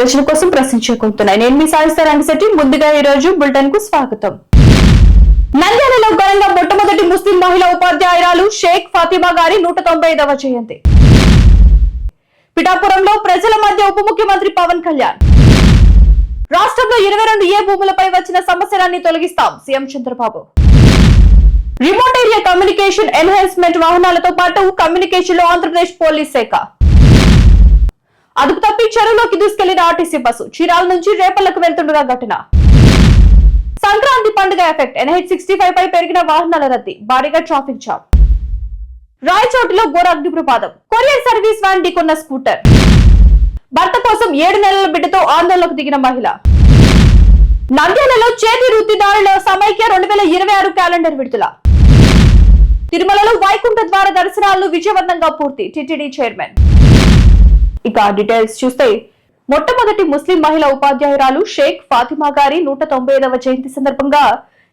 VVD ప్రజల కోసం ప్రశ్నించుకుంటున్నాయి నేను. మీ సాయిస్తా రంగశెట్టి ముందుగా ఈ రోజు బులెటిన్కు స్వాగతం. నంద్యాలలో ఘనంగా మొట్టమొదటి ముస్లిం మహిళా ఉపాధ్యాయురాలు షేక్ ఫాతిమా గారి నూట తొంభై ఐదవ జయంతి. పిఠాపురంలో ప్రజల మధ్య ఉప ముఖ్యమంత్రి పవన్ కళ్యాణ్. రాష్ట్రంలో ఇరవై రెండు ఏ భూములపై వచ్చిన సమస్యలన్నీ తొలగిస్తాం CM Chandrababu. Remote area communication enhancement వాహనాలతో పాటు కమ్యూనికేషన్లో ఆంధ్రప్రదేశ్ పోలీస్ శాఖ. అదుపు తప్పి చెరువులోకి దూసుకెళ్ళిన ఆర్టీసీ బస్సు చీరాల నుంచి రేపల్లకు వెళ్తుండగా ఘటన. సంక్రాంతి పండుగ ఎఫెక్ట్ ఎన్హెచ్ సిక్స్టీ ఫైవ్ పై పెరిగిన వాహనాల రద్దీ భారీగా ట్రాఫిక్ జామ్. రాయచోటిలో ఘోర అగ్ని ప్రమాదం కొరియర్ సర్వీస్ వ్యాన్ ఢీకొన్న స్కూటర్. భర్త కోసం ఏడు నెలల బిడ్డతో ఆందోళనకు దిగిన మహిళ. నంద్యాలలో చేతి వృత్తిదారుల సమైక్య రెండు వేల ఇరవై ఆరు క్యాలెండర్ విడుదల. తిరుమలలో వైకుంఠ ద్వార దర్శనాలు విజయవంతంగా పూర్తి టిటిడి చైర్మన్. ఇక డీటెయిల్స్ చూస్తే మొట్టమొదటి ముస్లిం మహిళా ఉపాధ్యాయురాలు షేక్ ఫాతిమా గారి నూట తొంభై ఐదవ జయంతి సందర్భంగా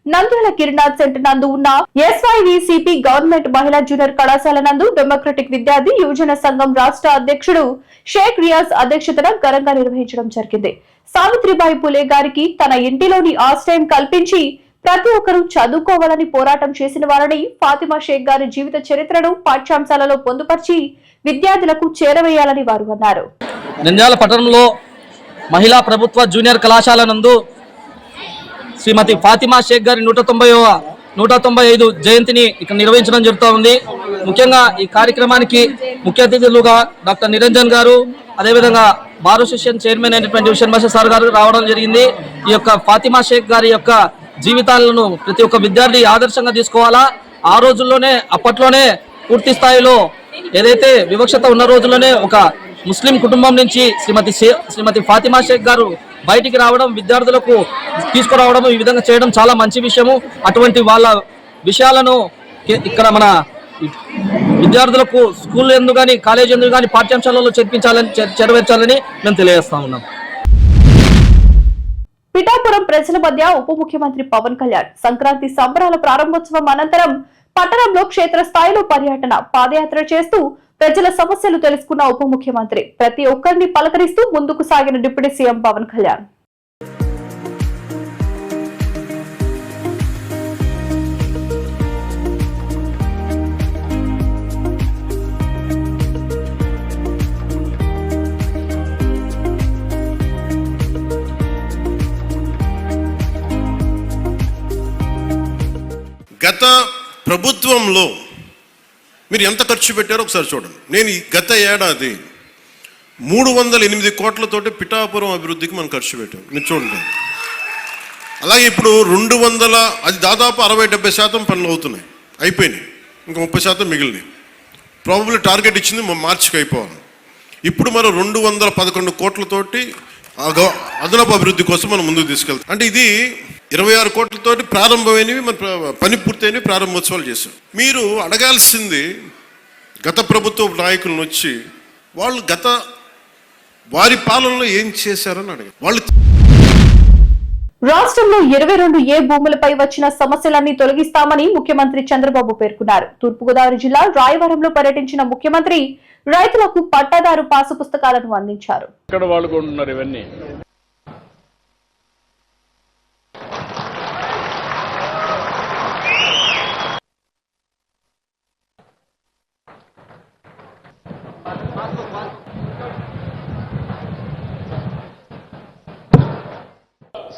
నంద్యాల కిరణాథ్ సెంటర్ నందు ఉన్న ఎస్ఐవిసిపి గవర్నమెంట్ మహిళా జూనియర్ కళాశాల నందు డెమోక్రటిక్ విద్యార్థి యువజన సంఘం రాష్ట్ర అధ్యక్షుడు షేక్ రియాజ్ అధ్యక్షతన ఘనంగా నిర్వహించడం జరిగింది. సావిత్రిబాయి పులే గారికి తన ఇంటిలోని ఆశ్రయం కల్పించి ప్రతి ఒక్కరూ చదువుకోవాలని పోరాటం చేసిన వారని ఫాతిమా షేక్ గారి జీవిత చరిత్రను పాఠ్యాంశాలలో పొందుపరిచి విద్యార్థులకు చేరవేయాలని వారు అన్నారు. నంద్యాల పట్టణంలో మహిళా ప్రభుత్వ జూనియర్ కళాశాల నందు శ్రీమతి ఫాతిమా షేక్ గారి నూట తొంభై నూట తొంభై ఐదు జయంతిని ఇక్కడ నిర్వహించడం జరుగుతూ ఉంది. ముఖ్యంగా ఈ కార్యక్రమానికి ముఖ్య అతిథులుగా డాక్టర్ నిరంజన్ గారు అదేవిధంగా బార్ అసోసియేషన్ చైర్మన్ అయినటువంటి విషన్ భాష సార్ గారు రావడం జరిగింది. ఈ యొక్క ఫాతిమా షేక్ గారి యొక్క జీవితాలను ప్రతి ఒక్క విద్యార్థి ఆదర్శంగా తీసుకోవాలా? ఆ రోజుల్లోనే అప్పట్లోనే పూర్తి స్థాయిలో ఏదైతే వివక్షత ఉన్న రోజుల్లోనే ఒక ముస్లిం కుటుంబం నుంచి శ్రీమతి శ్రీమతి ఫాతిమా షేక్ గారు బయటికి రావడం విద్యార్థులకు తీసుకురావడం ఈ విధంగా చేయడం చాలా మంచి విషయము. అటువంటి వాళ్ళ విషయాలను ఇక్కడ మన విద్యార్థులకు స్కూల్ ఎందుకు కానీ కాలేజ్ ఎందుకు కానీ పాఠ్యాంశాలలో చేర్పించాలని చేరవేర్చాలని మేము తెలియజేస్తా ఉన్నాం. పిఠాపురం ప్రజల మధ్య ఉప ముఖ్యమంత్రి పవన్ కళ్యాణ్ సంక్రాంతి సంబరాల ప్రారంభోత్సవం అనంతరం పట్టణంలో క్షేత్రస్థాయిలో పర్యటన పాదయాత్ర చేస్తూ ప్రజల సమస్యలు తెలుసుకున్న ఉప ముఖ్యమంత్రి ప్రతి ఒక్కరిని పలకరిస్తూ ముందుకు సాగిన డిప్యూటీ సీఎం పవన్ కళ్యాణ్. గత ప్రభుత్వంలో మీరు ఎంత ఖర్చు పెట్టారో ఒకసారి చూడండి. నేను గత ఏడాది మూడు వందల ఎనిమిది కోట్లతోటి పిఠాపురం అభివృద్ధికి మనం ఖర్చు పెట్టాం. మీరు చూడండి. అలాగే ఇప్పుడు రెండు వందల అది దాదాపు అరవై డెబ్బై శాతం పనులు అవుతున్నాయి. అయిపోయినాయి. ఇంకా ముప్పై శాతం మిగిలినాయి. ప్రాబబ్లీ టార్గెట్ ఇచ్చింది మార్చికి అయిపోవాలి. ఇప్పుడు మనం రెండు వందల పదకొండు కోట్లతోటి అదనపు అభివృద్ధి కోసం మనం ముందుకు తీసుకెళ్తాం. అంటే ఇది ఇరవై ఆరు కోట్లతోటి ప్రారంభమైనవి మన పని పూర్తయినవి ప్రారంభోత్సవాలు చేశాం మీరు అడగాల్సింది గత ప్రభుత్వ నాయకులను వచ్చి వాళ్ళు గత వారి పాలనలో ఏం చేశారని అడిగారు వాళ్ళు రాష్ట్రంలో ఇరవై రెండు ఏ భూములపై వచ్చిన సమస్యలన్నీ తొలగిస్తామని ముఖ్యమంత్రి చంద్రబాబు పేర్కొన్నారు. తూర్పుగోదావరి జిల్లా రాయవరంలో పర్యటించిన ముఖ్యమంత్రి రైతులకు పట్టాదారు పాసు పుస్తకాలను అందించారు ఇక్కడ వాళ్ళు కొంటున్నారు ఇవన్నీ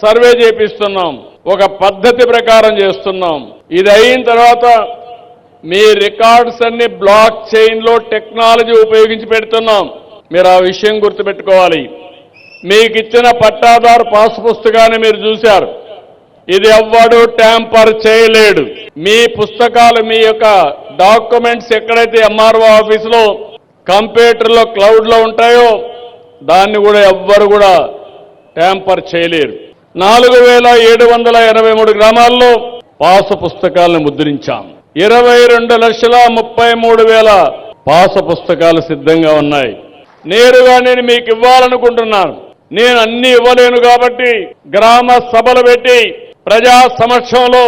సర్వే చేపిస్తున్నాం. ఒక పద్ధతి ప్రకారం చేస్తున్నాం. ఇది అయిన తర్వాత మీ రికార్డ్స్ అన్ని బ్లాక్ చైన్లో టెక్నాలజీ ఉపయోగించి పెడుతున్నాం. మీరు ఆ విషయం గుర్తుపెట్టుకోవాలి. మీకు ఇచ్చిన పట్టాదారు పాస్ పుస్తకాన్ని మీరు చూశారు. ఇది ఎవ్వడు ట్యాంపర్ చేయలేడు. మీ పుస్తకాలు మీ యొక్క డాక్యుమెంట్స్ ఎక్కడైతే ఎంఆర్ఓ ఆఫీసులో కంప్యూటర్లో క్లౌడ్లో ఉంటాయో దాన్ని కూడా ఎవ్వరు కూడా ట్యాంపర్ చేయలేరు. నాలుగు వేల ఏడు వందల ఎనభై మూడు గ్రామాల్లో పాస పుస్తకాలను ముద్రించాం. ఇరవై రెండు లక్షల ముప్పై మూడు వేల పాస పుస్తకాలు సిద్ధంగా ఉన్నాయి. నేరుగా నేను మీకు ఇవ్వాలనుకుంటున్నాను. నేను అన్ని ఇవ్వలేను కాబట్టి గ్రామ సభలు పెట్టి ప్రజా సమక్షంలో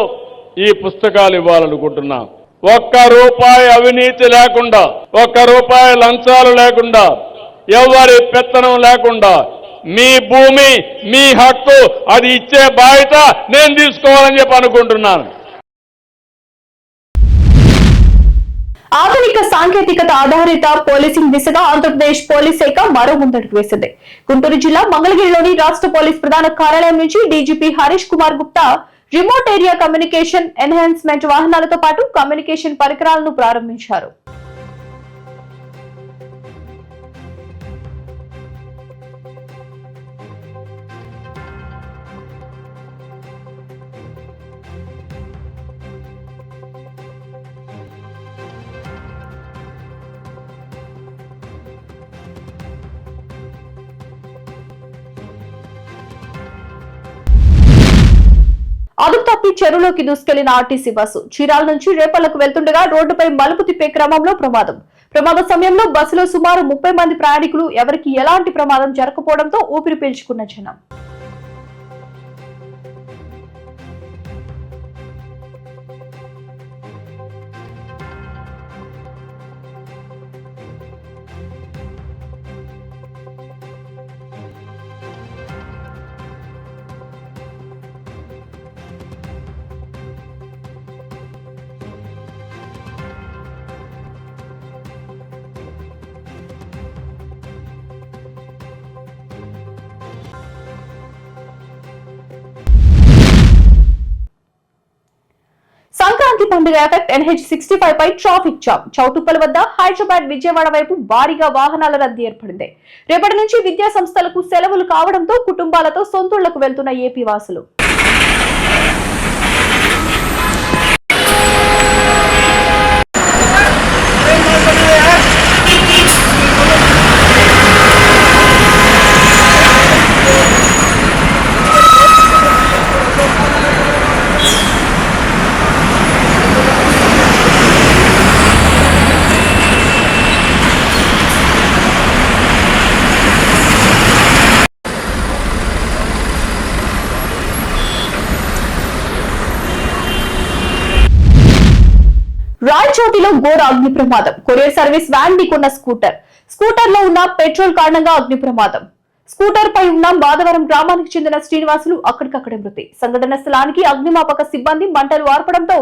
ఈ పుస్తకాలు ఇవ్వాలనుకుంటున్నాను ఒక్క రూపాయి అవినీతి లేకుండా ఒక్క రూపాయి లంచాలు లేకుండా ఎవరి పెత్తనం లేకుండా మీ భూమి మీ హక్కు అది ఇచ్చే బాధ్యత నేను తీసుకోవాలని చెప్పి అనుకుంటున్నాను. ఆధునిక సాంకేతికత ఆధారిత పోలీసింగ్ దిశగా ఆంధ్రప్రదేశ్ పోలీస్ శాఖ మరో ముందడుగు వేసింది. గుంటూరు జిల్లా మంగళగిరిలోని రాష్ట్ర పోలీస్ ప్రధాన కార్యాలయం నుంచి DGP Harish Kumar Gupta remote area communication enhancement వాహనాలతో పాటు కమ్యూనికేషన్ పరికరాలను ప్రారంభించారు. అదుపు తప్పి చెరువులోకి దూసుకెళ్ళిన ఆర్టీసీ బస్సు చీరాల నుంచి రేపల్లకు వెళ్తుండగా రోడ్డుపై మలుపు తిప్పే క్రమంలో ప్రమాదం. ప్రమాద సమయంలో బస్సులో సుమారు ముప్పై మంది ప్రయాణికులు ఎవరికి ఎలాంటి ప్రమాదం జరగకపోవడంతో ఊపిరి పీల్చుకున్న జనం. సంక్రాంతి పండుగ ఎఫెక్ట్ ఎన్హెచ్ సిక్స్టీ ఫైవ్ పై ట్రాఫిక్ జామ్ చౌటుప్పల వద్ద హైదరాబాద్ విజయవాడ వైపు భారీగా వాహనాల రద్దీ ఏర్పడింది. రేపటి నుంచి విద్యా సంస్థలకు సెలవులు కావడంతో కుటుంబాలతో సొంతూళ్ళకు వెళ్తున్న ఏపీ వాసులు. రాయచోటిలో ఘోర అగ్ని ప్రమాదం. కొరియర్ సర్వీస్ వ్యాన్ ఢీకొన్న స్కూటర్. స్కూటర్లో ఉన్న పెట్రోల్ కారణంగా అగ్ని ప్రమాదం. స్కూటర్ పై ఉన్న బాదవరం గ్రామానికి చెందిన శ్రీనివాసులు అక్కడికక్కడే మృతి. సంఘటన స్థలానికి అగ్నిమాపక సిబ్బంది మంటలు ఆర్పడంతో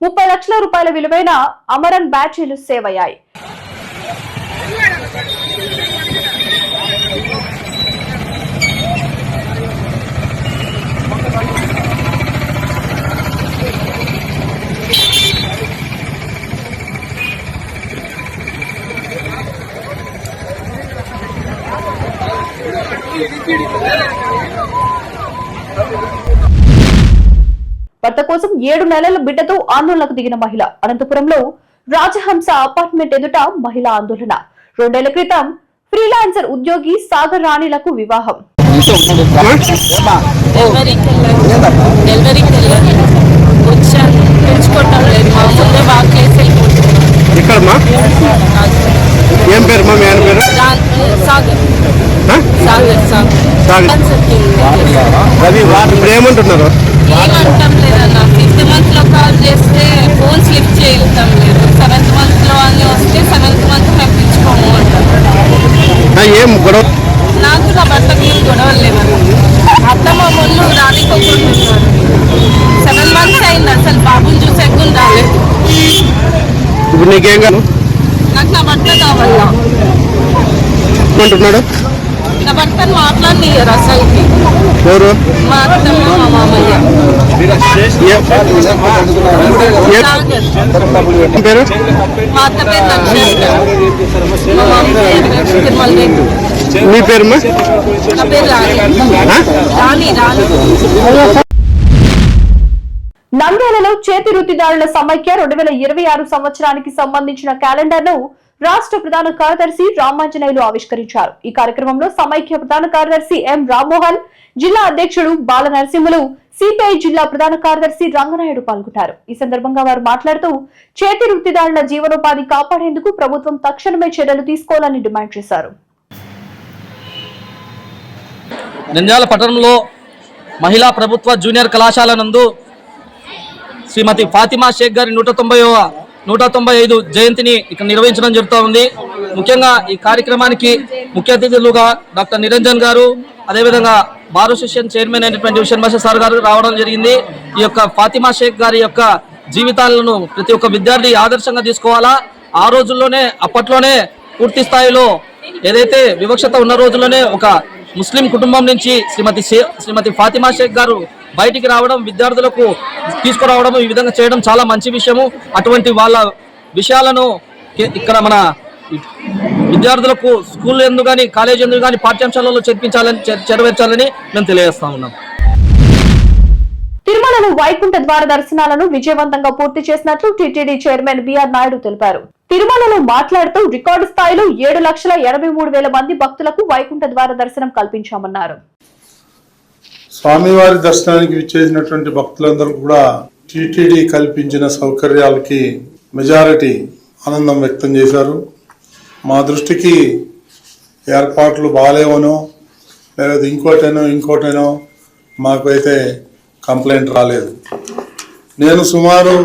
ముప్పై లక్షల రూపాయల విలువైన అమరన్ బ్యాటరీలు సేవ్ అయ్యాయి భర్త కోసం ఏడు నెలల బిడ్డతో ఆందోళనకు దిగిన మహిళ. అనంతపురంలో రాజహంస అపార్ట్మెంట్ ఎదుట మహిళ ఆందోళన. రెండేళ్ళ క్రితం ఫ్రీలాన్సర్ ఉద్యోగి సాగర్ రాణిలకు వివాహం. ఏం పేరు మీ ఆయన పేరు? రా- సాగర్ ఆ? సాగర్. సాగర్. సాగర్. కాన్సెప్ట్ ఉంది. రవి వారు ఇప్పుడు ఏమంటున్నారు ఏమంటాం లేదన్న ఫిఫ్త్ మంత్లో కాల్ చేస్తే ఫోన్ స్లిప్ చేయటం లేదు సెవెంత్ మంత్లో అన్ని వస్తే సెవెంత్ మంత్ పంపించుకోము అంటారు ఆ, ఏం గొడవ? నాకు నా భర్తకి ఏం గొడవలు లేవన్న అత్తమ్మ మొన్ను రానికోకుండా సెవెన్ మంత్స్ అయింది అసలు బాబుని చూసే కూడా రాలేదు ఇప్పుడు నీకేం కాదు? నాకు నా భర్త కావాలా? నా అసలుకి ఎవరు? మా అత్తమ్మ మామయ్య పేరు. మా అత్త పేరు నక్షత్ర. మా మామయ్య పేరు తిరుమల రెడ్డి మీ పేరుమా నా పేరు రాణి. ఆ? రాణి రాణి. నంద్యాలలో చేతి వృత్తిదారుల సమైక్య రెండు వేల ఇరవై ఆరు సంవత్సరానికి సంబంధించిన క్యాలెండర్ను రాష్ట్ర ప్రధాన కార్యదర్శి రామాంజనేయులు ఆవిష్కరించారు. ఈ కార్యక్రమంలో సమైక్య ప్రధాన కార్యదర్శి ఎం రామ్మోహన్ జిల్లా అధ్యక్షుడు బాల నరసింహులు సిపిఐ జిల్లా ప్రధాన కార్యదర్శి రంగనాయుడు పాల్గొన్నారు. ఈ సందర్భంగా వారు మాట్లాడుతూ చేతి వృత్తిదారుల జీవనోపాధి కాపాడేందుకు ప్రభుత్వం తక్షణమే చర్యలు తీసుకోవాలని డిమాండ్ చేశారు. నంద్యాల పట్టణంలో మహిళా ప్రభుత్వ జూనియర్ కళాశాల నందు శ్రీమతి ఫాతిమా షేక్ గారి నూట తొంభైవ నూట తొంభై ఐదు జయంతిని ఇక్కడ నిర్వహించడం జరుగుతూ ఉంది. ముఖ్యంగా ఈ కార్యక్రమానికి ముఖ్య అతిథులుగా డాక్టర్ నిరంజన్ గారు అదేవిధంగా బారు సెషన్ చైర్మన్ అయినటువంటి విషన్ భాష సార్ గారు రావడం జరిగింది. ఈ యొక్క ఫాతిమా షేక్ గారి యొక్క జీవితాలను ప్రతి ఒక్క విద్యార్థి ఆదర్శంగా తీసుకోవాలా? ఆ రోజుల్లోనే అప్పట్లోనే పూర్తి స్థాయిలో ఏదైతే వివక్షత ఉన్న రోజుల్లోనే ఒక ముస్లిం కుటుంబం నుంచి శ్రీమతి శ్రీమతి ఫాతిమా షేక్ గారు బయటికి రావడం విద్యార్థులకు తీసుకురావడం ఈ విధంగా చేయడం చాలా మంచి విషయము. అటువంటి వాళ్ళ విషయాలను ఇక్కడ మన విద్యార్థులకు స్కూల్ ఎందుకు కానీ కాలేజ్ ఎందుకు కానీ పాఠ్యాంశాలలో చేర్పించాలని చేరవేర్చాలని మేము తెలియజేస్తా ఉన్నాం. తిరుమలలో వైకుంఠ ద్వార దర్శనాలను విజయవంతంగా పూర్తి చేసినట్లు టీటీడీ చైర్మన్ బిఆర్ నాయుడు తెలిపారు. తిరుమలలో మాట్లాడుతూ రికార్డు స్థాయిలో ఏడు లక్షల ఎనభై మూడు వేల మంది భక్తులకు వైకుంఠ ద్వార దర్శనం కల్పించామన్నారు. స్వామివారి దర్శనానికి విచ్చేసినటువంటి భక్తులందరూ కూడా టీటీడీ కల్పించిన సౌకర్యాలకి మెజారిటీ ఆనందం వ్యక్తం చేశారు. మా దృష్టికి ఏర్పాట్లు బాగాలేవనో లేదా ఇంకోటేనో ఇంకోటేనో మాకు అయితే కంప్లైంట్ రాలేదు. నేను సుమారు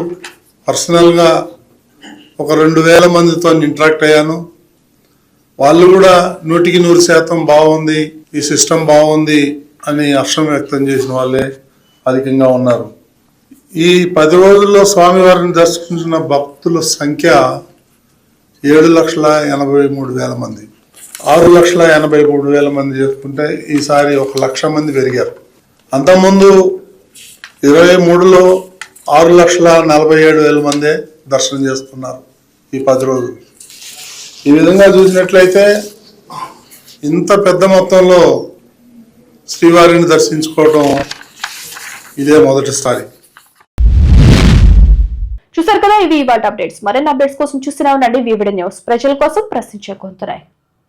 పర్సనల్గా ఒక రెండు వేల మందితో ఇంటరాక్ట్ అయ్యాను. వాళ్ళు కూడా నూటికి నూరు శాతం బాగుంది ఈ సిస్టమ్ బాగుంది అని హర్షం వ్యక్తం చేసిన వాళ్ళే అధికంగా ఉన్నారు. ఈ పది రోజుల్లో స్వామివారిని దర్శించిన భక్తుల సంఖ్య ఏడు లక్షల ఎనభై మూడు వేల మంది. ఆరు లక్షల ఎనభై మూడు వేల మంది చేసుకుంటే ఈసారి ఒక లక్ష మంది పెరిగారు. అంతకుముందు ఇరవై మూడులో ఆరు లక్షల నలభై ఏడు వేల మందే దర్శనం చేసుకున్నారు ఈ పది రోజులు. ఈ విధంగా చూసినట్లయితే ఇంత పెద్ద మొత్తంలో శ్రీవారిని దర్శించుకోవడం ఇదే మొదటిసారి చూసారు కదా ఇవి ఇవాళ అప్డేట్స్ మరిన్ని అప్డేట్స్ కోసం చూస్తూనే ఉండండి. వివిడ న్యూస్. ప్రజల కోసం ప్రశ్నించే కొంతున్నాయి